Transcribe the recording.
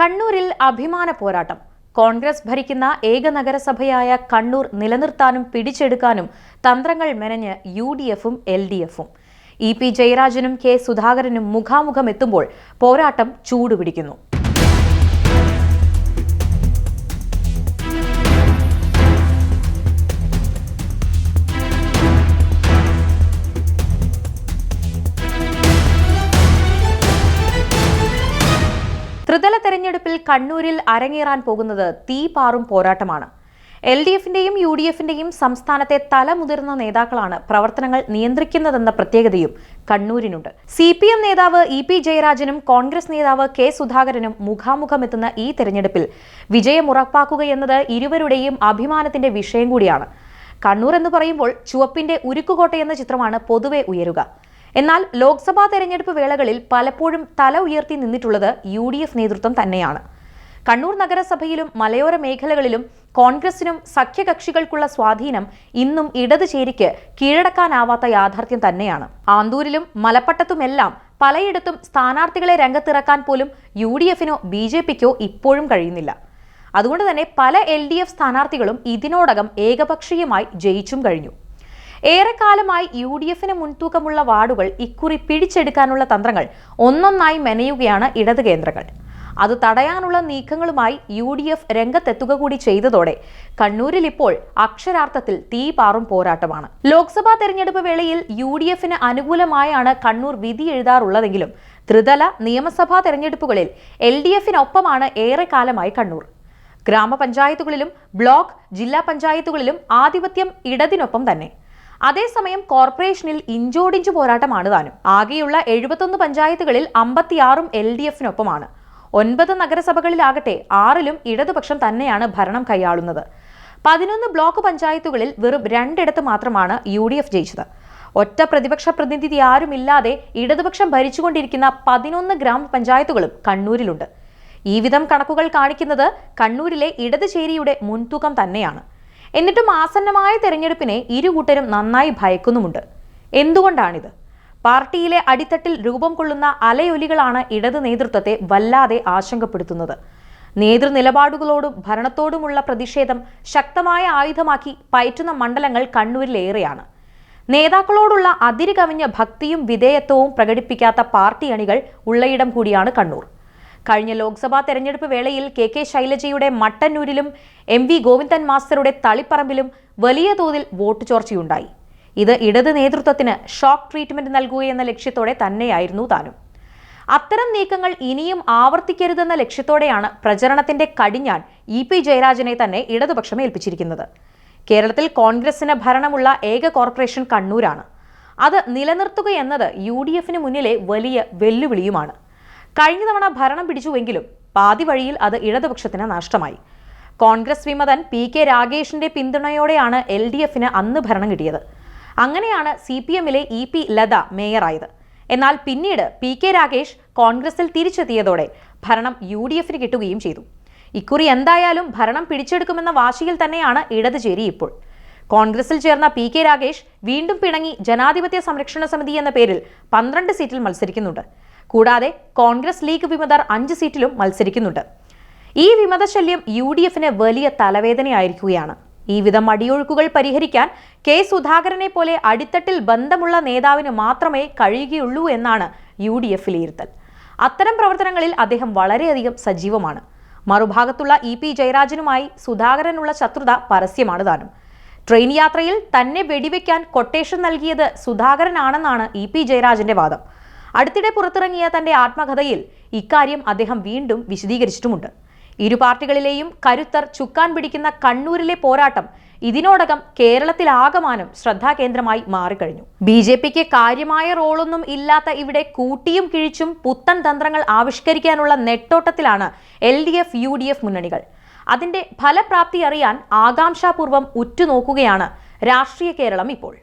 കണ്ണൂരിൽ അഭിമാന പോരാട്ടം. കോൺഗ്രസ് ഭരിക്കുന്ന ഏക നഗരസഭയായ കണ്ണൂർ നിലനിർത്താനും പിടിച്ചെടുക്കാനും തന്ത്രങ്ങൾ മെനഞ്ഞ് യു ഡി എഫും എൽ ഡി എഫും ഇ പി ജയരാജനും കെ സുധാകരനും മുഖാമുഖം എത്തുമ്പോൾ പോരാട്ടം ചൂടുപിടിക്കുന്നു. ത്രിതല തെരഞ്ഞെടുപ്പിൽ കണ്ണൂരിൽ അരങ്ങേറാൻ പോകുന്നത് തീപാറും പോരാട്ടമാണ്. എൽ ഡി എഫിന്റെയും യു ഡി എഫിന്റെയും സംസ്ഥാനത്തെ തലമുതിർന്ന നേതാക്കളാണ് പ്രവർത്തനങ്ങൾ നിയന്ത്രിക്കുന്നതെന്ന പ്രത്യേകതയും കണ്ണൂരിനുണ്ട്. സി പി എം നേതാവ് ഇ പി ജയരാജനും കോൺഗ്രസ് നേതാവ് കെ സുധാകരനും മുഖാമുഖമെത്തുന്ന ഈ തെരഞ്ഞെടുപ്പിൽ വിജയം ഉറപ്പാക്കുകയെന്നത് ഇരുവരുടെയും അഭിമാനത്തിന്റെ വിഷയം കൂടിയാണ്. കണ്ണൂർ എന്ന് പറയുമ്പോൾ ചുവപ്പിന്റെ ഉരുക്കുകോട്ടയെന്ന ചിത്രമാണ് പൊതുവെ ഉയരുക. എന്നാൽ ലോക്സഭാ തെരഞ്ഞെടുപ്പ് വേളകളിൽ പലപ്പോഴും തല ഉയർത്തി നിന്നിട്ടുള്ളത് യു ഡി എഫ് നേതൃത്വം തന്നെയാണ്. കണ്ണൂർ നഗരസഭയിലും മലയോര മേഖലകളിലും കോൺഗ്രസിനും സഖ്യകക്ഷികൾക്കുള്ള സ്വാധീനം ഇന്നും ഇടത് ചേരിക്ക് കീഴടക്കാനാവാത്ത യാഥാർത്ഥ്യം തന്നെയാണ്. ആന്തൂരിലും മലപ്പട്ടത്തുമെല്ലാം പലയിടത്തും സ്ഥാനാർത്ഥികളെ രംഗത്തിറക്കാൻ പോലും യു ഡി എഫിനോ ബി ജെ പിക്കോ ഇപ്പോഴും കഴിയുന്നില്ല. അതുകൊണ്ട് തന്നെ പല എൽ ഡി എഫ് സ്ഥാനാർത്ഥികളും ഇതിനോടകം ഏകപക്ഷീയമായി ജയിച്ചും കഴിഞ്ഞു. ഏറെക്കാലമായി യു ഡി എഫിന് മുൻതൂക്കമുള്ള വാർഡുകൾ ഇക്കുറി പിടിച്ചെടുക്കാനുള്ള തന്ത്രങ്ങൾ ഒന്നൊന്നായി മെനയുകയാണ് ഇടത് കേന്ദ്രങ്ങൾ. അത് തടയാനുള്ള നീക്കങ്ങളുമായി യു ഡി എഫ് രംഗത്തെത്തുക കൂടി ചെയ്തതോടെ കണ്ണൂരിൽ ഇപ്പോൾ അക്ഷരാർത്ഥത്തിൽ തീപാറും പോരാട്ടമാണ്. ലോക്സഭാ തെരഞ്ഞെടുപ്പ് വേളയിൽ യു ഡി എഫിന് അനുകൂലമായാണ് കണ്ണൂർ വിധി എഴുതാറുള്ളതെങ്കിലും ത്രിതല നിയമസഭാ തെരഞ്ഞെടുപ്പുകളിൽ എൽ ഡി എഫിനൊപ്പമാണ് ഏറെക്കാലമായി കണ്ണൂർ. ഗ്രാമപഞ്ചായത്തുകളിലും ബ്ലോക്ക് ജില്ലാ പഞ്ചായത്തുകളിലും ആധിപത്യം ഇടതിനൊപ്പം തന്നെ. അതേസമയം കോർപ്പറേഷനിൽ ഇഞ്ചോടിഞ്ചു പോരാട്ടമാണ് താനും. ആകെയുള്ള എഴുപത്തൊന്ന് പഞ്ചായത്തുകളിൽ അമ്പത്തിയാറും എൽ ഡി എഫിനൊപ്പമാണ്. ഒൻപത് നഗരസഭകളിലാകട്ടെ ആറിലും ഇടതുപക്ഷം തന്നെയാണ് ഭരണം കൈയാളുന്നത്. പതിനൊന്ന് ബ്ലോക്ക് പഞ്ചായത്തുകളിൽ വെറും രണ്ടിടത്ത് മാത്രമാണ് യു ഡി എഫ് ജയിച്ചത്. ഒറ്റ പ്രതിപക്ഷ പ്രതിനിധി ആരുമില്ലാതെ ഇടതുപക്ഷം ഭരിച്ചുകൊണ്ടിരിക്കുന്ന പതിനൊന്ന് ഗ്രാമപഞ്ചായത്തുകളും കണ്ണൂരിലുണ്ട്. ഈ വിധം കണക്കുകൾ കാണിക്കുന്നത് കണ്ണൂരിലെ ഇടതുചേരിയുടെ മുൻതൂക്കം തന്നെയാണ്. എന്നിട്ടും ആസന്നമായ തെരഞ്ഞെടുപ്പിനെ ഇരുകൂട്ടരും നന്നായി ഭയക്കുന്നുമുണ്ട്. എന്തുകൊണ്ടാണിത്? പാർട്ടിയിലെ അടിത്തട്ടിൽ രൂപം കൊള്ളുന്ന അലയൊലികളാണ് ഇടത് നേതൃത്വത്തെ വല്ലാതെ ആശങ്കപ്പെടുത്തുന്നത്. നേതൃനിലപാടുകളോടും ഭരണത്തോടുമുള്ള പ്രതിഷേധം ശക്തമായ ആയുധമാക്കി പയറ്റുന്ന മണ്ഡലങ്ങൾ കണ്ണൂരിലേറെയാണ്. നേതാക്കളോടുള്ള അതിരുകവിഞ്ഞ ഭക്തിയും വിധേയത്വവും പ്രകടിപ്പിക്കാത്ത പാർട്ടി അണികൾ ഉള്ളയിടം കൂടിയാണ് കണ്ണൂർ. കഴിഞ്ഞ ലോക്സഭാ തെരഞ്ഞെടുപ്പ് വേളയിൽ കെ കെ ശൈലജയുടെ മട്ടന്നൂരിലും എം വി ഗോവിന്ദൻ മാസ്റ്ററുടെ തളിപ്പറമ്പിലും വലിയ തോതിൽ വോട്ട് ചോർച്ചയുണ്ടായി. ഇത് ഇടത് നേതൃത്വത്തിന് ഷോക്ക് ട്രീറ്റ്മെന്റ് നൽകുകയെന്ന ലക്ഷ്യത്തോടെ തന്നെയായിരുന്നു താനും. അത്തരം നീക്കങ്ങൾ ഇനിയും ആവർത്തിക്കരുതെന്ന ലക്ഷ്യത്തോടെയാണ് പ്രചരണത്തിന്റെ കടിഞ്ഞാൻ ഇ പി ജയരാജനെ തന്നെ ഇടതുപക്ഷം ഏൽപ്പിച്ചിരിക്കുന്നത്. കേരളത്തിൽ കോൺഗ്രസിന് ഭരണമുള്ള ഏക കോർപ്പറേഷൻ കണ്ണൂരാണ്. അത് നിലനിർത്തുകയെന്നത് യു ഡി എഫിന് മുന്നിലെ വലിയ വെല്ലുവിളിയുമാണ്. കഴിഞ്ഞ തവണ ഭരണം പിടിച്ചുവെങ്കിലും പാതി വഴിയിൽ അത് ഇടതുപക്ഷത്തിന് നഷ്ടമായി. കോൺഗ്രസ് വിമതൻ പി കെ രാഗേഷിന്റെ പിന്തുണയോടെയാണ് എൽ ഡി എഫിന് അന്ന് ഭരണം കിട്ടിയത്. അങ്ങനെയാണ് സി പി എമ്മിലെ ഇ പി ലത മേയറായത്. എന്നാൽ പിന്നീട് പി കെ രാഗേഷ് കോൺഗ്രസിൽ തിരിച്ചെത്തിയതോടെ ഭരണം യു ഡി എഫിന് കിട്ടുകയും ചെയ്തു. ഇക്കുറി എന്തായാലും ഭരണം പിടിച്ചെടുക്കുമെന്ന വാശിയിൽ തന്നെയാണ് ഇടത് ചേരി ഇപ്പോൾ. കോൺഗ്രസിൽ ചേർന്ന പി കെ രാഗേഷ് വീണ്ടും പിണങ്ങി ജനാധിപത്യ സംരക്ഷണ സമിതി എന്ന പേരിൽ പന്ത്രണ്ട് സീറ്റിൽ മത്സരിക്കുന്നുണ്ട്. കൂടാതെ കോൺഗ്രസ് ലീഗ് വിമതർ അഞ്ച് സീറ്റിലും മത്സരിക്കുന്നുണ്ട്. ഈ വിമതശല്യം യു ഡി എഫിന് വലിയ തലവേദനയായിരിക്കുകയാണ്. ഈ വിധം അടിയൊഴുക്കുകൾ പരിഹരിക്കാൻ കെ സുധാകരനെ പോലെ അടിത്തട്ടിൽ ബന്ധമുള്ള നേതാവിന് മാത്രമേ കഴിയുകയുള്ളൂ എന്നാണ് യു ഡി എഫ് വിലയിരുത്തൽ. അത്തരം പ്രവർത്തനങ്ങളിൽ അദ്ദേഹം വളരെയധികം സജീവമാണ്. മറുഭാഗത്തുള്ള ഇ പി ജയരാജനുമായി സുധാകരനുള്ള ശത്രുത പരസ്യമാണ് താനും. ട്രെയിൻ യാത്രയിൽ തന്നെ വെടിവെക്കാൻ കൊട്ടേഷൻ നൽകിയത് സുധാകരനാണെന്നാണ് ഇ പി ജയരാജന്റെ വാദം. അടുത്തിടെ പുറത്തിറങ്ങിയ തന്റെ ആത്മകഥയിൽ ഇക്കാര്യം അദ്ദേഹം വീണ്ടും വിശദീകരിച്ചിട്ടുമുണ്ട്. ഇരു പാർട്ടികളിലെയും കരുത്തർ ചുക്കാൻ പിടിക്കുന്ന കണ്ണൂരിലെ പോരാട്ടം ഇതിനോടകം കേരളത്തിലാകമാനം ശ്രദ്ധാകേന്ദ്രമായി മാറിക്കഴിഞ്ഞു. ബി ജെ പിക്ക് കാര്യമായ റോളൊന്നും ഇല്ലാത്ത ഇവിടെ കൂട്ടിയും കിഴിച്ചും പുത്തൻ തന്ത്രങ്ങൾ ആവിഷ്കരിക്കാനുള്ള നെട്ടോട്ടത്തിലാണ് L D F U D F മുന്നണികൾ. അതിന്റെ ഫലപ്രാപ്തി അറിയാൻ ആകാംക്ഷാപൂർവം ഉറ്റുനോക്കുകയാണ് രാഷ്ട്രീയ കേരളം ഇപ്പോൾ.